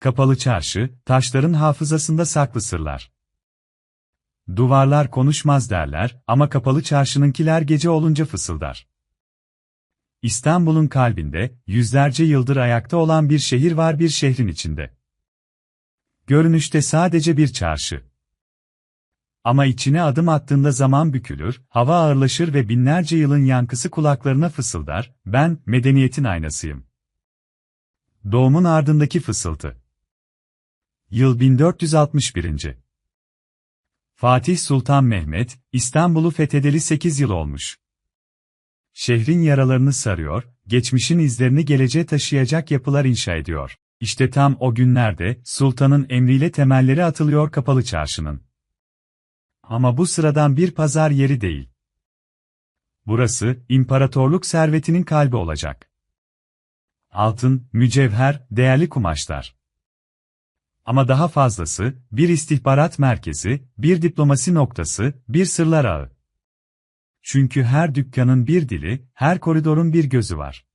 Kapalı çarşı, taşların hafızasında saklı sırlar. Duvarlar konuşmaz derler ama kapalı çarşınınkiler gece olunca fısıldar. İstanbul'un kalbinde, yüzlerce yıldır ayakta olan bir şehir var bir şehrin içinde. Görünüşte sadece bir çarşı. Ama içine adım attığında zaman bükülür, hava ağırlaşır ve binlerce yılın yankısı kulaklarına fısıldar, ben, medeniyetin aynasıyım. Doğumun ardındaki fısıltı. Yıl 1461. Fatih Sultan Mehmet, İstanbul'u fethedeli 8 yıl olmuş. Şehrin yaralarını sarıyor, geçmişin izlerini geleceğe taşıyacak yapılar inşa ediyor. İşte tam o günlerde, sultanın emriyle temelleri atılıyor kapalı çarşının. Ama bu sıradan bir pazar yeri değil. Burası, imparatorluk servetinin kalbi olacak. Altın, mücevher, değerli kumaşlar. Ama daha fazlası, bir istihbarat merkezi, bir diplomasi noktası, bir sırlar ağı. Çünkü her dükkanın bir dili, her koridorun bir gözü var.